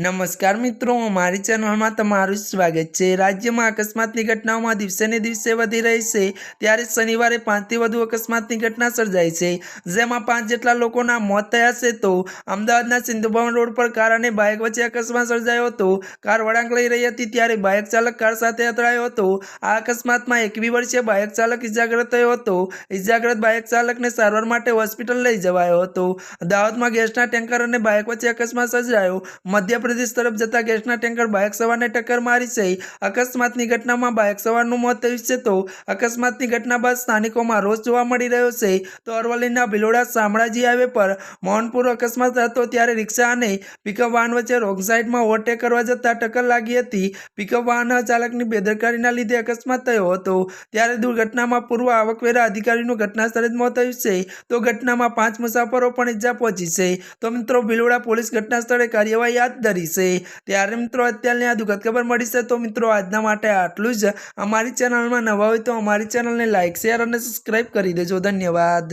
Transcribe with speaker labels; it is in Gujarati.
Speaker 1: નમસ્કાર મિત્રો, મારી ચેનલમાં તમારું સ્વાગત છે. રાજ્યમાં અકસ્માતની ઘટનાઓમાં દિવસે ને દિવસે વધી રહી છે. ત્યારે શનિવારે પાંચથી વધુ અકસ્માતની ઘટના સર્જાઈ છે. જેમાં પાંચ જેટલા લોકોના મોત થયા છે તો અમદાવાદના સિંધુભવન રોડ પર કાર અને બાઇક વચ્ચે અકસ્માત સર્જાયો હતો. કાર વળાંક લઈ રહી હતી ત્યારે બાઇક ચાલક કાર સાથે અથડાયો હતો. આ અકસ્માતમાં એકવી વર્ષીય બાઇક ચાલક ઇજાગ્રસ્ત થયો હતો. ઇજાગ્રસ્ત બાઇક ચાલકને સારવાર માટે હોસ્પિટલ લઈ જવાયો હતો. દાહોદમાં ગેસના ટેન્કર અને બાઇક વચ્ચે અકસ્માત સર્જાયો. મધ્યપ્રદેશ તરફ જતા ગેસના ટેન્કર બાઇક સવારને ટક્કર મારી છે. અકસ્માતની ઘટનામાં બાઇક સવારનું મોત થયું છે તો અકસ્માતની ઘટના બાદ સ્થાનિકોમાં રોષ જોવા મળી રહ્યો છે. તો અરવલ્લીના ભિલોડા શામળાજી હાઈવે પર મોહનપુર અકસ્માત હતો ત્યારે રિક્ષા અને પિકઅપ વાહન વચ્ચે રોંગ સાઇડમાં ઓવરટેક કરવા જતાં ટક્કર લાગી હતી. પિકઅપ વાહન ચાલકની બેદરકારીના લીધે અકસ્માત થયો હતો. ત્યારે દુર્ઘટનામાં પૂર્વ આવકવેરા અધિકારીનું ઘટના સ્થળે જ મોત થયું છે. તો ઘટનામાં પાંચ મુસાફરો પણ ઇજા પહોંચી છે. તો મિત્રો, ભિલોડા પોલીસ ઘટના સ્થળે કાર્યવાહી હાથ ધરી છે ત્યારે મિત્રો, અત્યારની આ દુઃખદ ખબર મળી છે. તો મિત્રો, આજના માટે આટલું જ. અમારી ચેનલમાં નવા હોય તો અમારી ચેનલને લાઇક શેર અને સબસ્ક્રાઈબ કરી દેજો. ધન્યવાદ.